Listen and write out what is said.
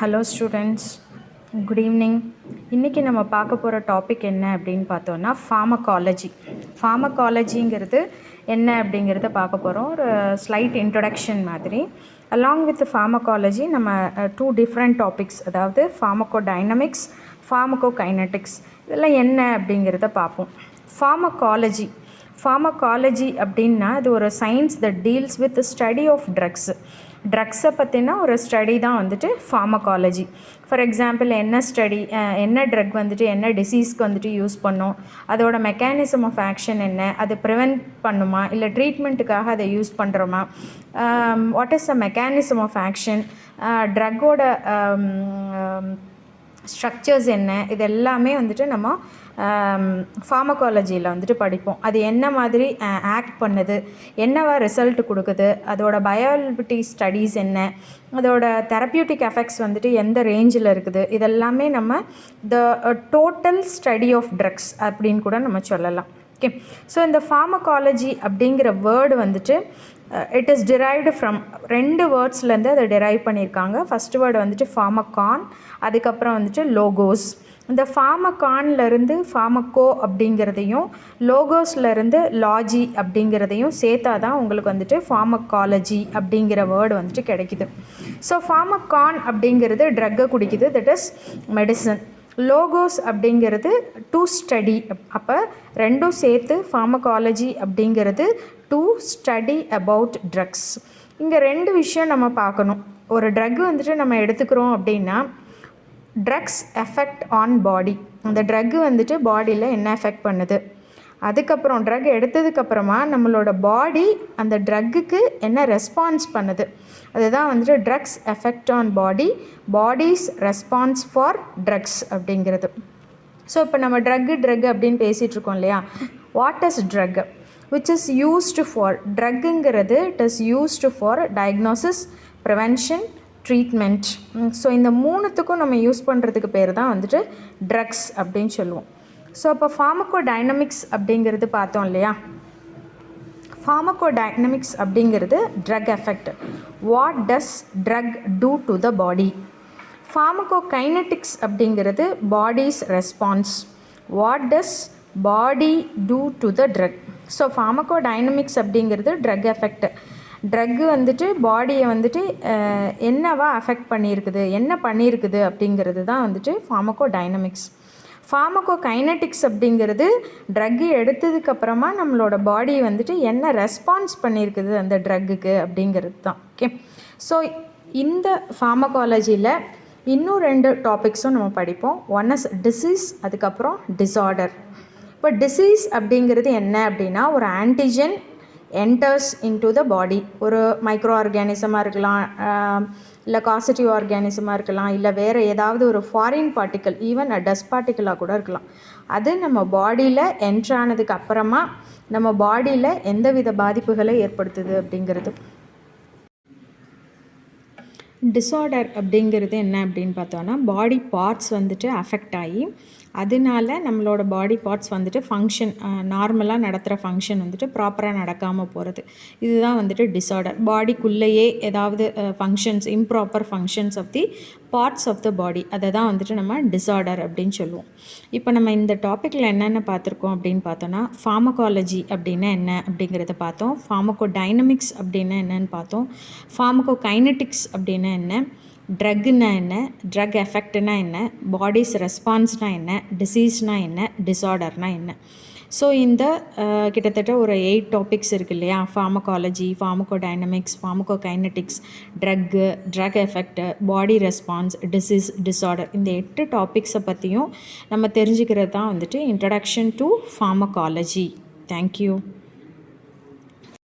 Hello students good evening இன்றைக்கி நம்ம பார்க்க போகிற டாபிக் என்ன அப்படின்னு பார்த்தோன்னா ஃபார்மகாலஜி ஃபார்மகாலஜிங்கிறது என்ன அப்படிங்கிறத பார்க்க போகிறோம் ஒரு ஸ்லைட் இன்ட்ரொடக்ஷன் மாதிரி. அலாங் வித் ஃபார்மகாலஜி நம்ம டூ டிஃப்ரெண்ட் டாபிக்ஸ் அதாவது ஃபார்மகோ டைனமிக்ஸ் ஃபார்மகோ கைனட்டிக்ஸ் இதெல்லாம் என்ன அப்படிங்கிறத பார்ப்போம். ஃபார்மகாலஜி ஃபார்மகாலஜி அப்படின்னா இது ஒரு science the deals with study of drugs ட்ரக்ஸை பற்றினா ஒரு ஸ்டடி தான் வந்துட்டு ஃபார்மகாலஜி ஃபார் எக்ஸாம்பிள் என்ன ஸ்டடி என்ன ட்ரக் வந்துட்டு என்ன டிசீஸ்க்கு வந்துட்டு யூஸ் பண்ணோம்? அதோட மெக்கானிசம் ஆஃப் ஆக்ஷன் என்ன? அது ப்ரிவென்ட் பண்ணுமா? இல்லை ட்ரீட்மெண்ட்டுக்காக அதை யூஸ் பண்ணுறோமா what is the mechanism of action ட்ரக்கோட structures என்ன இது எல்லாமே வந்துட்டு நம்ம ஃபார்மகாலஜியில் வந்துட்டு படிப்போம். அது என்ன மாதிரி ஆக்ட் பண்ணுது என்னவா ரிசல்ட் கொடுக்குது அதோட பயாலிபிட்டி ஸ்டடீஸ் என்ன அதோட தெரப்பியூட்டிக் எஃபெக்ட்ஸ் வந்துட்டு எந்த ரேஞ்சில் இருக்குது இதெல்லாமே நம்ம the total study of drugs அப்படின்னு கூட நம்ம சொல்லலாம். ஓகே ஸோ இந்த ஃபார்மகாலஜி அப்படிங்கிற வேர்டு வந்துட்டு இட் இஸ் டிரைவ்டு ஃப்ரம் ரெண்டு வேர்ட்ஸ்லேருந்து அதை டிரைவ் பண்ணியிருக்காங்க. ஃபஸ்ட் வேர்டு வந்துட்டு ஃபார்மகான் அதுக்கப்புறம் வந்துட்டு லோகோஸ் இந்த ஃபார்மகான்லேருந்து ஃபார்மக்கோ அப்படிங்கிறதையும் லோகோஸ்லேருந்து லாஜி அப்படிங்கிறதையும் சேர்த்தா தான் உங்களுக்கு வந்துட்டு ஃபார்மக்காலஜி அப்படிங்கிற வேர்டு வந்துட்டு கிடைக்குது. ஸோ ஃபார்மகான் அப்படிங்கிறது ட்ரக்கை குடிக்குது. தட் இஸ் மெடிசன் லோகோஸ் அப்படிங்கிறது டு ஸ்டடி அப்போ ரெண்டும் சேர்த்து ஃபார்மகாலஜி அப்படிங்கிறது டு ஸ்டடி அபவுட் ட்ரக்ஸ் இங்கே ரெண்டு விஷயம் நம்ம பார்க்கணும். ஒரு ட்ரக் வந்துட்டு நம்ம எடுத்துக்கிறோம் அப்படின்னா ட்ரக்ஸ் எஃபெக்ட் ஆன் பாடி அந்த ட்ரக்கு வந்துட்டு பாடியில் என்ன எஃபெக்ட் பண்ணுது? அதுக்கப்புறம் ட்ரக் எடுத்ததுக்கப்புறமா நம்மளோட பாடி அந்த ட்ரக்குக்கு என்ன ரெஸ்பான்ஸ் பண்ணுது? அதுதான் வந்துட்டு drugs effect on body body's response for drugs அப்படிங்கிறது. ஸோ இப்போ நம்ம ட்ரக்கு ட்ரக் அப்படின்னு பேசிகிட்டு இருக்கோம் இல்லையா? What is drug which is used for ட்ரக்குங்கிறது it is used for diagnosis prevention treatment so இந்த மூணுத்துக்கும் நம்ம யூஸ் பண்ணுறதுக்கு பேர் தான் வந்துட்டு ட்ரக்ஸ் அப்படின்னு சொல்லுவோம். ஸோ அப்போ ஃபார்மக்கோ டைனமிக்ஸ் அப்படிங்கிறது பார்த்தோம் இல்லையா? ஃபார்மக்கோ டைனமிக்ஸ் அப்படிங்கிறது drug effect what does drug do to the body pharmacokinetics அப்படிங்கிறது body's response what does body do to the drug so pharmacodynamics அப்படிங்கிறது ட்ரக் எஃபெக்ட் ட்ரக்கு வந்துட்டு பாடியை வந்துட்டு என்னவா அஃபெக்ட் பண்ணியிருக்குது என்ன பண்ணியிருக்குது அப்படிங்கிறது தான் வந்துட்டு ஃபார்மக்கோ டைனமிக்ஸ் ஃபார்மகோ கைனட்டிக்ஸ் அப்படிங்கிறது ட்ரக்கு எடுத்ததுக்கப்புறமா நம்மளோட பாடி வந்துட்டு என்ன ரெஸ்பான்ஸ் பண்ணியிருக்குது அந்த ட்ரக்குக்கு அப்படிங்கிறது தான் ஓகே ஸோ இந்த ஃபார்மகாலஜியில் இன்னும் ரெண்டு டாபிக்ஸும் நம்ம படிப்போம். ஒன் இஸ் டிசீஸ் அதுக்கப்புறம் டிஸார்டர் இப்போ டிசீஸ் அப்படிங்கிறது என்ன அப்படின்னா ஒரு antigen enters into the body ஒரு மைக்ரோ ஆர்கானிசமாக இருக்கலாம் இல்லை காசிட்டிவ் ஆர்கானிசமாக இருக்கலாம் இல்லை வேறு ஏதாவது ஒரு ஃபாரின் பார்ட்டிக்கல் ஈவன் டஸ்ட் பார்ட்டிக்கலாக கூட இருக்கலாம். அது நம்ம பாடியில் என்ட்ரானதுக்கு அப்புறமா நம்ம பாடியில் எந்தவித பாதிப்புகளை ஏற்படுத்துது அப்படிங்கிறது. டிஸார்டர் அப்படிங்கிறது என்ன அப்படின்னு பார்த்தோன்னா பாடி பார்ட்ஸ் வந்துட்டு அஃபெக்ட் ஆகி அதனால நம்மளோட பாடி பார்ட்ஸ் வந்துட்டு ஃபங்க்ஷன் நார்மலாக நடத்துகிற ஃபங்க்ஷன் வந்துட்டு ப்ராப்பராக நடக்காமல் போகிறது இதுதான் வந்துட்டு டிஸார்டர் பாடிக்குள்ளேயே ஏதாவது functions improper functions of the parts of the body அதை தான் வந்துட்டு நம்ம டிஸார்டர் அப்படின்னு சொல்லுவோம். இப்போ நம்ம இந்த டாப்பிக்கில் என்னென்ன பார்த்துருக்கோம் அப்படின்னு பார்த்தோன்னா ஃபார்மகாலஜி அப்படின்னா என்ன அப்படிங்கிறத பார்த்தோம். ஃபார்மகோ டைனமிக்ஸ் அப்படின்னா என்னன்னு பார்த்தோம். ஃபார்மகோ கைனட்டிக்ஸ் அப்படின்னா என்ன? ட்ரக்குன்னா என்ன ட்ரக் எஃபெக்ட்னா என்ன பாடிஸ் ரெஸ்பான்ஸ்னால் என்ன டிசீஸ்னால் என்ன டிஸார்டர்னால் என்ன. ஸோ இந்த கிட்டத்தட்ட ஒரு எயிட் டாபிக்ஸ் இருக்குது இல்லையா? Pharmacology pharmacodynamics pharmacokinetics drug drug effect body response disease disorder. இந்த எட்டு டாபிக்ஸை பற்றியும் நம்ம தெரிஞ்சுக்கிறது தான் வந்துட்டு இன்ட்ரடக்ஷன் டு ஃபார்மகாலஜி தேங்க்யூ